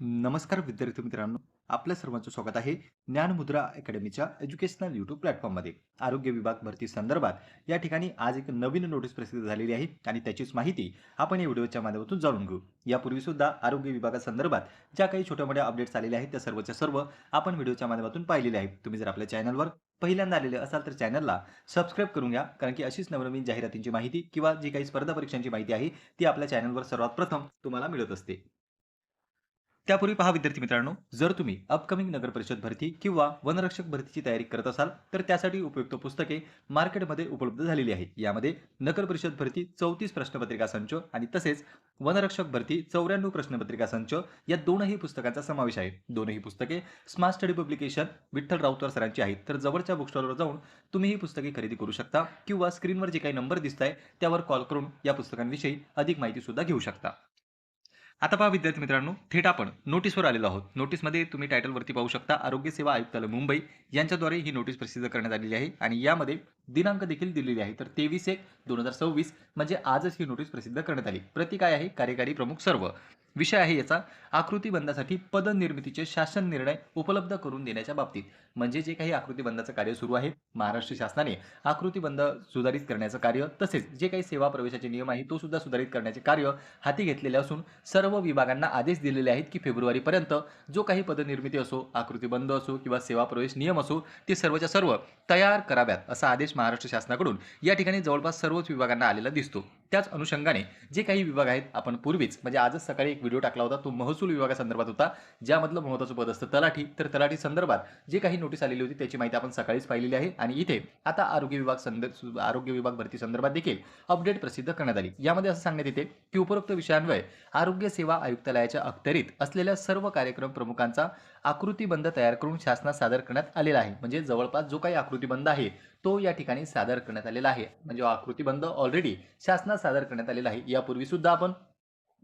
नमस्कार विद्यार्थी मित्रांनो. आपल्या सर्वांचं स्वागत आहे ज्ञानमुद्रा अकॅडमीच्या एज्युकेशनल यूट्यूब प्लॅटफॉर्ममध्ये. आरोग्य विभाग भरती संदर्भात या ठिकाणी आज एक नवीन नोटीस प्रसिद्ध झालेली आहे आणि त्याचीच माहिती आपण या व्हिडिओच्या माध्यमातून जाणून घेऊ. यापूर्वी सुद्धा आरोग्य विभागासंदर्भात ज्या काही छोट्या मोठ्या अपडेट्स आलेल्या आहेत त्या सर्वच्या सर्व आपण व्हिडिओच्या माध्यमातून पाहिलेले आहेत. तुम्ही जर आपल्या चॅनलवर पहिल्यांदा आलेले असाल तर चॅनलला सबस्क्राईब करून घ्या कारण की अशीच नवनवीन जाहिरातींची माहिती किंवा जी काही स्पर्धा परीक्षांची माहिती आहे ती आपल्या चॅनलवर सर्वात प्रथम तुम्हाला मिळत असते. त्यापूर्वी पहा विद्यार्थी मित्रांनो जर तुम्ही अपकमिंग नगर परिषद भरती किंवा वनरक्षक भरतीची तयारी करत असाल तर त्यासाठी उपयुक्त पुस्तके मार्केटमध्ये उपलब्ध झालेली आहेत. यामध्ये नगर परिषद भरती चौतीस प्रश्नपत्रिका संच आणि तसेच वनरक्षक भरती चौऱ्याण्णव प्रश्नपत्रिका संच या दोनही पुस्तकांचा समावेश आहे. दोनही पुस्तके स्मार्ट स्टडी पब्लिकेशन विठ्ठल राऊतवर सरांची आहेत. तर जवळच्या बुकस्टॉलवर जाऊन तुम्ही ही पुस्तके खरेदी करू शकता किंवा स्क्रीनवर जे काही नंबर दिसत आहे त्यावर कॉल करून या पुस्तकांविषयी अधिक माहिती सुद्धा घेऊ शकता. आता पहा विद्यार्थी मित्रांनो थेट आपण नोटीसवर आलेलो आहोत. नोटीसमध्ये तुम्ही टायटलवरती पाहू शकता आरोग्य सेवा आयुक्तालय मुंबई. यांच्याद्वारे ही नोटीस प्रसिद्ध करण्यात आलेली आहे आणि यामध्ये दिनांक देखील दिलेली आहे तर तेवीस एक दोन हजार सव्वीस म्हणजे आजच ही नोटीस प्रसिद्ध करण्यात आली. प्रति काय आहे? कार्यकारी प्रमुख सर्व. विषय आहे याचा. आकृतीबंधासाठी पदनिर्मितीचे शासन निर्णय उपलब्ध करून देण्याच्या बाबतीत. म्हणजे जे काही आकृतीबंधाचं कार्य सुरू आहे महाराष्ट्र शासनाने आकृतीबंध सुधारित करण्याचं कार्य तसेच जे काही सेवा प्रवेशाचे नियम आहे तो सुद्धा सुधारित करण्याचे कार्य हाती घेतलेले असून सर्व विभागांना आदेश दिलेले आहेत की फेब्रुवारीपर्यंत जो काही पदनिर्मिती असो आकृतीबंध असो किंवा सेवा प्रवेश नियम असो ते सर्वच्या सर्व तयार कराव्यात असा आदेश महाराष्ट्र शासनाकडून या ठिकाणी जवळपास सर्वच विभागांना आलेला दिसतो. त्याच अनुषंगाने जे काही विभाग आहेत आपण पूर्वीच म्हणजे आजच सकाळी एक व्हिडिओ टाकला होता तो महसूल विभागासंदर्भात होता ज्यामधलं महत्त्वाचं पद असतं तलाठी. तर तलाठी संदर्भात जे काही नोटीस आलेली होती त्याची माहिती आपण सकाळीच पाहिलेली आहे. आणि इथे आता आरोग्य विभाग संदर्भ आरोग्य विभाग भरती संदर्भात देखील अपडेट प्रसिद्ध करण्यात आली. यामध्ये असं सांगण्यात येते की उपरोक्त विषयांन्वये आरोग्य सेवा आयुक्तालयाच्या अखत्यारीत असलेल्या सर्व कार्यक्रम प्रमुखांचा आकृतीबंध तयार करून शासनात सादर करण्यात आलेला आहे. म्हणजे जवळपास जो काही आकृतीबंध आहे तो या ठिकाणी सादर करण्यात आलेला आहे. म्हणजे आकृतीबंध ऑलरेडी शासनात सादर करण्यात आलेला आहे. यापूर्वी सुद्धा आपण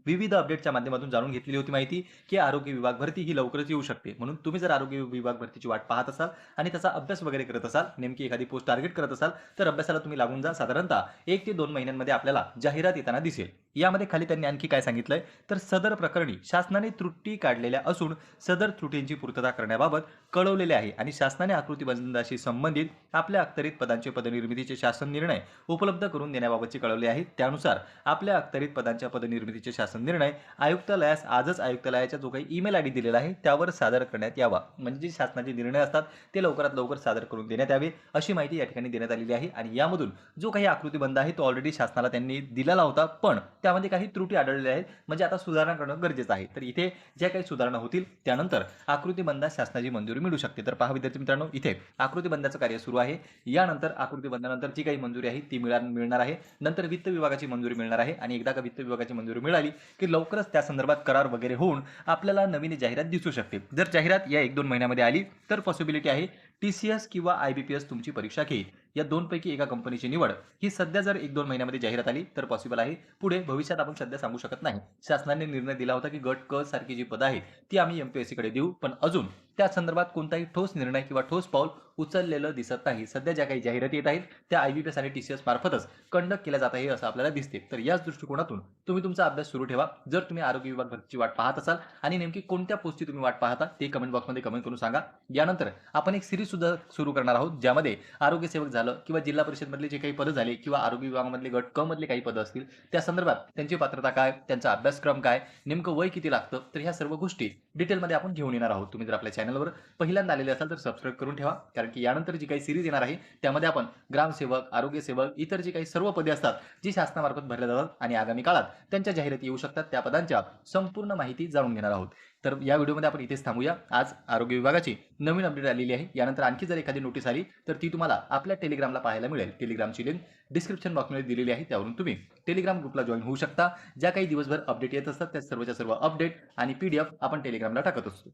विविध अपडेटच्या माध्यमातून जाणून घेतलेली होती माहिती की आरोग्य विभाग भरती ही लवकरच येऊ शकते. म्हणून तुम्ही जर आरोग्य विभाग भरतीची वाट पाहत असाल आणि त्याचा अभ्यास वगैरे करत असाल नेमकी एखादी पोस्ट टार्गेट करत असाल तर अभ्यासाला तुम्ही लागून जा. साधारणतः एक ते दोन महिन्यांमध्ये आपल्याला जाहिरात येताना दिसेल. यामध्ये खाली त्यांनी आणखी काय सांगितलंय? तर सदर प्रकरणी शासनाने त्रुटी काढलेल्या असून सदर त्रुटींची पूर्तता करण्याबाबत कळवलेले आहे आणि शासनाने आकृतीबंधाशी संबंधित आपल्या अखत्यारीत पदांचे पदनिर्मितीचे शासन निर्णय उपलब्ध करून देण्याबाबतचे कळवले आहे. त्यानुसार आपल्या अखत्यारीत पदांच्या पदनिर्मितीचे शासन निर्णय आयुक्तालयास आजच आयुक्तालयाचा जो काही ईमेल आय डी दिलेला आहे त्यावर सादर करण्यात यावा. म्हणजे जे शासनाचे निर्णय असतात ते लवकरात लवकर सादर करून देण्यात यावे अशी माहिती या ठिकाणी देण्यात आलेली आहे. आणि यामधून जो काही आकृतीबंध आहे तो ऑलरेडी शासनाला त्यांनी दिलेला होता. पण त्यामध्ये काही त्रुटी आढळलेल्या आहेत. म्हणजे आता सुधारणा करणं गरजेचं आहे. तर इथे ज्या काही सुधारणा होतील त्यानंतर आकृतीबंधात शासनाची मंजुरी मिळू शकते. तर पहा विद्यार्थी मित्रांनो इथे आकृतीबंधाचं कार्य सुरू आहे. यानंतर आकृतीबंधानंतर जी काही मंजुरी आहे ती मिळा मिळणार आहे. नंतर वित्त विभागाची मंजुरी मिळणार आहे. आणि एकदा का वित्त विभागाची मंजुरी मिळाली की लवकरच त्या संदर्भात करार वगैरे होऊन आपल्याला नवीन जाहिरात दिसू शकते जर जाहिरात या एक दोन महिन्यामध्ये आली तर पॉसिबिलिटी आहे टी सी एस किंवा आय बी पी एस तुमची परीक्षा घेईल. या दोनपैकी एका कंपनीची निवड. ही सध्या जर एक दोन महिन्यामध्ये जाहिरात आली तर पॉसिबल आहे. पुढे भविष्यात आपण सध्या सांगू शकत नाही. शासनाने निर्णय दिला होता की गट क सारखी जी पदं आहेत ती आम्ही एम पी एस सीकडे देऊ. पण अजून त्या संदर्भात कोणताही ठोस निर्णय किंवा ठोस पाऊल उचललेलं दिसत नाही. सध्या ज्या काही जाहिराती येत आहेत त्या आय बी पी एस आणि टी सी एस मार्फतच कंडक्ट केल्या जात आहे असं आपल्याला दिसते. तर याच दृष्टिकोनातून तुम्ही तुमचा अभ्यास सुरू ठेवा. जर तुम्ही आरोग्य विभाग भरतीची वाट पाहत असाल आणि नेमकी कोणत्या पोस्टची तुम्ही वाट पाहता ते कमेंट बॉक्समध्ये कमेंट करून सांगा. यानंतर आपण एक सिरीज सुद्धा सुरू करणार आहोत ज्यामध्ये आरोग्य सेवक झाला किंवा जिल्हा परिषदमधले जे काही पदं झाले किंवा आरोग्य विभागामधले गट क मधले काही पदं असतील त्या संदर्भात त्यांची पात्रता काय त्यांचा अभ्यासक्रम काय नेमकं वय किती लागतं तर ह्या सर्व गोष्टी डिटेलमध्ये आपण घेऊन येणार आहोत. तुम्ही जर आपल्या चॅनलवर पहिल्यांदा आलेले असाल तर सबस्क्राईब करून ठेवा कारण की यानंतर जी काही सिरीज येणार आहे त्यामध्ये आपण ग्रामसेवक आरोग्य सेवक इतर जी काही सर्व पदे असतात जी शासनामार्फत भरल्या जातात आणि आगामी काळात त्यांच्या जाहिराती येऊ शकतात त्या पदांच्या संपूर्ण माहिती जाणून घेणार आहोत. तर या व्हिडिओमध्ये आपण इथेच थांबूया. आज आरोग्य विभागाची नवीन अपडेट आलेली आहे. यानंतर आणखी जर एखादी नोटीस आली तर ती तुम्हाला आपल्या टेलिग्रामला पाहायला मिळेल. टेलिग्रामची लिंक डिस्क्रिप्शन बॉक्समध्ये दिलेली आहे. त्यावरून तुम्ही टेलिग्राम ग्रुपला जॉईन होऊ शकता. ज्या काही दिवसभर अपडेट येत असतात त्या सर्वच्या सर्व अपडेट आणि पीडीएफ आपण टेलिग्रामला टाकत असतो.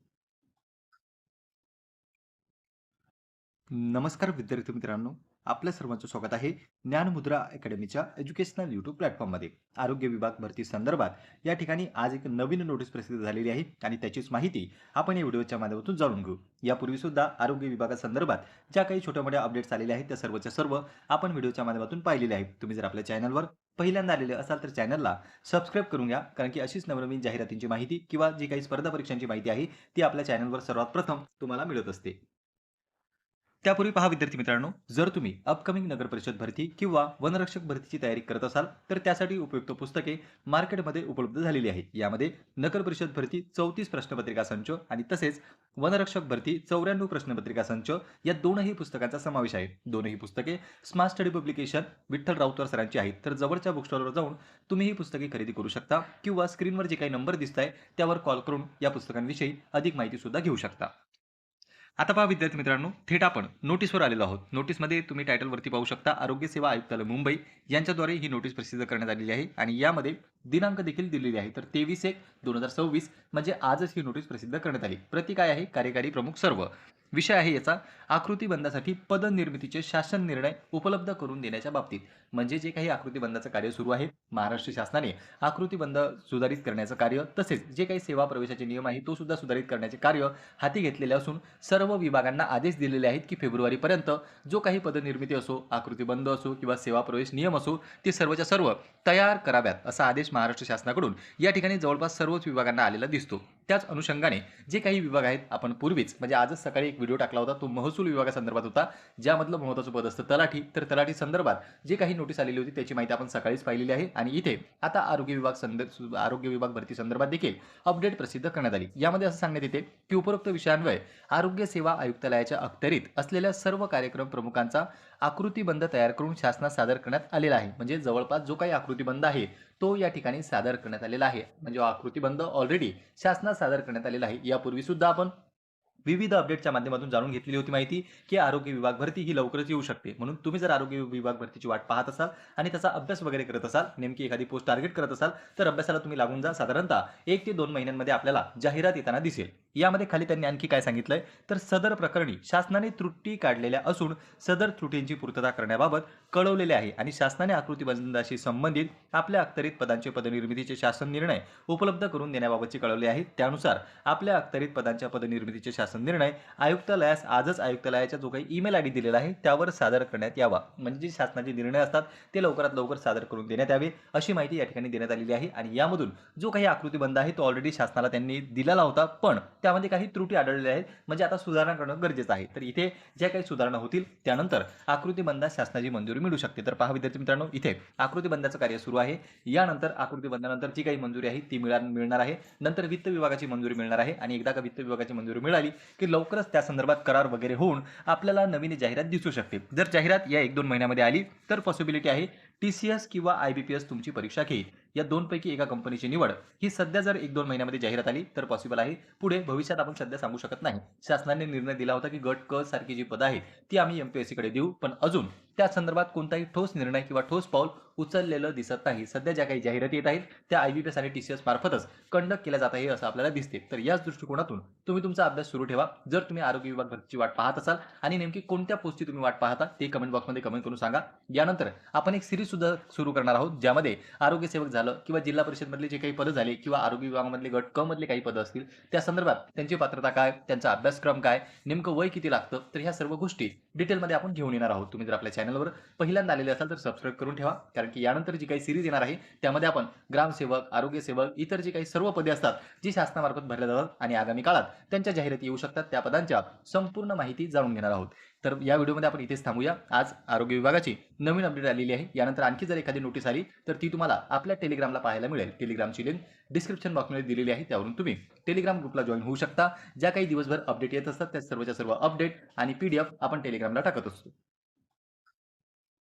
नमस्कार विद्यार्थी मित्रांनो. आपल्या सर्वांचं स्वागत आहे ज्ञानमुद्रा अकॅडमीच्या एज्युकेशनल यूट्यूब प्लॅटफॉर्ममध्ये. आरोग्य विभाग भरती संदर्भात या ठिकाणी आज एक नवीन नोटीस प्रसिद्ध झालेली आहे आणि त्याचीच माहिती आपण या व्हिडिओच्या माध्यमातून जाणून घेऊ. यापूर्वी सुद्धा आरोग्य विभागासंदर्भात ज्या काही छोट्या मोठ्या अपडेट्स आलेल्या आहेत त्या सर्वच्या सर्व आपण व्हिडिओच्या माध्यमातून पाहिलेले आहेत. तुम्ही जर आपल्या चॅनलवर पहिल्यांदा आलेले असाल तर चॅनलला सबस्क्राईब करून घ्या कारण की अशीच नवनवीन जाहिरातींची माहिती किंवा जी काही स्पर्धा परीक्षांची माहिती आहे ती आपल्या चॅनलवर सर्वात प्रथम तुम्हाला मिळत असते. त्यापूर्वी पहा विद्यार्थी मित्रांनो जर तुम्ही अपकमिंग नगर परिषद भरती किंवा वनरक्षक भरतीची तयारी करत असाल तर त्यासाठी उपयुक्त पुस्तके मार्केटमध्ये उपलब्ध झालेली आहे यामध्ये नगर परिषद भरती चौतीस प्रश्नपत्रिका संच आणि तसेच वनरक्षक भरती चौऱ्याण्णव प्रश्नपत्रिका संच या दोनही पुस्तकांचा समावेश आहे. दोनही पुस्तके स्मार्ट स्टडी पब्लिकेशन विठ्ठल राऊतवर सरांची आहेत. तर जवळच्या बुकस्टॉलवर जाऊन तुम्ही ही पुस्तके खरेदी करू शकता किंवा स्क्रीनवर जे काही नंबर दिसत आहे त्यावर कॉल करून या पुस्तकांविषयी अधिक माहिती सुद्धा घेऊ शकता. आता पहा विद्यार्थी मित्रांनो थेट आपण नोटीसवर आलेलो आहोत. नोटीसमध्ये तुम्ही टायटलवरती पाहू शकता आरोग्य सेवा आयुक्तालय मुंबई. यांच्याद्वारे ही नोटीस प्रसिद्ध करण्यात आलेली आहे आणि यामध्ये दिनांक देखील दिलेली आहे तर तेवीस एक दोन हजार सव्वीस म्हणजे आजच ही नोटीस प्रसिद्ध करण्यात आली. प्रति काय आहे? कार्यकारी प्रमुख सर्व. विषय आहे याचा. आकृतीबंधासाठी पदनिर्मितीचे शासन निर्णय उपलब्ध करून देण्याच्या बाबतीत. म्हणजे जे काही आकृतीबंधाचं कार्य सुरू आहे महाराष्ट्र शासनाने आकृतीबंध सुधारित करण्याचं कार्य तसेच जे काही सेवा प्रवेशाचे नियम आहे तो सुद्धा सुधारित करण्याचे कार्य हाती घेतलेले असून सर्व विभागांना आदेश दिलेले आहेत की फेब्रुवारीपर्यंत जो काही पदनिर्मिती असो आकृतीबंध असो किंवा सेवा प्रवेश नियम असो ते सर्वच्या सर्व तयार कराव्यात असा आदेश महाराष्ट्र शासनाकडून या ठिकाणी जवळपास सर्वच विभागांना आलेला दिसतो. त्याच अनुषंगाने जे काही विभाग आहेत आपण पूर्वीच म्हणजे आजच सकाळी एक व्हिडिओ टाकला होता तो महसूल विभागासंदर्भात होता ज्यामधलं महत्त्वाचं पद असतं तलाठी. तर तलाठी संदर्भात जे काही नोटीस आलेली होती त्याची माहिती आपण सकाळीच पाहिलेली आहे. आणि इथे आता आरोग्य विभाग संदर्भ आरोग्य विभाग भरती संदर्भात देखील अपडेट प्रसिद्ध करण्यात आली. यामध्ये असं सांगण्यात येते की उपरोक्त विषयान्वये आरोग्य सेवा आयुक्तालयाच्या अखत्यारीत असलेल्या सर्व कार्यक्रम प्रमुखांचा आकृतीबंध तयार करून शासनात सादर करण्यात आलेला आहे. म्हणजे जवळपास जो काही आकृतीबंध आहे तो या ठिकाणी सादर करण्यात आलेला आहे. म्हणजे आकृतीबंध ऑलरेडी शासनात सादर करण्यात आलेला आहे. यापूर्वी सुद्धा आपण विविध अपडेटच्या माध्यमातून जाणून घेतलेली होती माहिती की आरोग्य विभाग भरती ही लवकरच येऊ शकते. म्हणून तुम्ही जर आरोग्य विभाग भरतीची वाट पाहत असाल आणि त्याचा अभ्यास वगैरे करत असाल नेमकी एखादी पोस्ट टार्गेट करत असाल तर अभ्यासाला तुम्ही लागून जा साधारणतः एक ते दोन महिन्यांमध्ये आपल्याला जाहिरात येताना दिसेल. यामध्ये खाली त्यांनी आणखी काय सांगितलंय? तर सदर प्रकरणी शासनाने त्रुटी काढलेल्या असून सदर त्रुटींची पूर्तता करण्याबाबत कळवलेले आहे आणि शासनाने आकृतीबंधाशी संबंधित आपल्या अखत्यारीत पदांचे पदनिर्मितीचे शासन निर्णय उपलब्ध करून देण्याबाबतचे कळवले आहेत त्यानुसार आपल्या अखत्यारीत पदांच्या पदनिर्मितीचे शासन निर्णय आयुक्तालयास आजच आयुक्तालयाचा जो काही ईमेल आय डी दिलेला आहे त्यावर सादर करण्यात यावा. म्हणजे जे शासनाचे निर्णय असतात ते लवकरात लवकर सादर करून देण्यात यावे अशी माहिती या ठिकाणी देण्यात आलेली आहे आणि यामधून जो काही आकृतीबंध आहे तो ऑलरेडी शासनाला त्यांनी दिलेला होता. पण त्यामध्ये काही त्रुटी आढळलेल्या आहेत. म्हणजे आता सुधारणा करणं गरजेचं आहे. तर इथे ज्या काही सुधारणा होतील त्यानंतर आकृतीबंधात शासनाची मंजुरी मिळू शकते. तर पहा विद्यार्थी मित्रांनो इथे आकृतीबंधाचं कार्य सुरू आहे. यानंतर आकृतीबंधानंतर जी काही मंजुरी आहे ती मिळा मिळणार आहे. नंतर वित्त विभागाची मंजुरी मिळणार आहे. आणि एकदा का वित्त विभागाची मंजुरी मिळाली की लवकरच त्या संदर्भात करार वगैरे होऊन आपल्याला नवीन जाहिरात दिसू शकते. जर जाहिरात या एक दोन महिन्यामध्ये आली तर पॉसिबिलिटी आहे टी सी एस किंवा आय बी पी एस तुमची परीक्षा घेईल. या दोनपैकी एका कंपनीची निवड. ही सध्या जर एक दोन महिन्यामध्ये जाहिरात आली तर पॉसिबल आहे. पुढे भविष्यात आपण सध्या सांगू शकत नाही. शासनाने निर्णय दिला होता की गट क सारखी जी पदं आहेत ती आम्ही एमपीएससी कडे देऊ. पण अजून त्या संदर्भात कोणताही ठोस निर्णय किंवा ठोस पाऊल उचललेलं दिसत नाही. सध्या ज्या काही जाहिराती येत आहेत त्या आय बी पी एस आणि टी सी एस मार्फतच कंडक्ट केल्या जात आहे असं आपल्याला दिसते. तर याच दृष्टिकोनातून तुम्ही तुमचा अभ्यास सुरू ठेवा. जर तुम्ही आरोग्य विभागाची वाट पाहत असाल आणि नेमकी कोणत्या पोस्टची तुम्ही वाट पाहता ते कमेंट बॉक्समध्ये कमेंट करून सांगा. यानंतर आपण एक सिरीज सुद्धा सुरू करणार आहोत ज्यामध्ये आरोग्य सेवक झालं किंवा जिल्हा परिषदमधले जे काही पदं झाले किंवा आरोग्य विभागामधले गट क मधले काही पदं असतील त्या संदर्भात त्यांची पात्रता काय त्यांचा अभ्यासक्रम काय नेमकं वय किती लागतं तर ह्या सर्व गोष्टी डिटेलमध्ये आपण घेऊन येणार आहोत. तुम्ही जर आपल्या चॅनलवर पहिल्यांदा आलेले असाल तर सबस्क्राईब करून ठेवा. कारण की यानंतर जी काही सिरीज येणार आहे त्यामध्ये आपण ग्रामसेवक आरोग्यसेवक इतर जी काही सर्व पदे असतात जी शासनामार्फत भरल्या जातात आणि आगामी काळात त्यांच्या जाहिराती येऊ शकतात त्या पदांच्या संपूर्ण माहिती जाणून घेणार आहोत. तर या व्हिडिओमध्ये आपण इथेच थांबूया. आज आरोग्य विभागाची नवीन अपडेट आलेली आहे. यानंतर आणखी जर एखादी नोटीस आली तर ती तुम्हाला आपल्या टेलिग्रामला पाहायला मिळेल. टेलिग्रामची लिंक डिस्क्रिप्शन बॉक्समध्ये दिलेली आहे. त्यावरून तुम्ही टेलिग्राम ग्रुपला जॉईन होऊ शकता. ज्या काही दिवसभर अपडेट येत असतात त्या सर्वच्या सर्व अपडेट आणि पी आपण टेलिग्रामला टाकत असतो.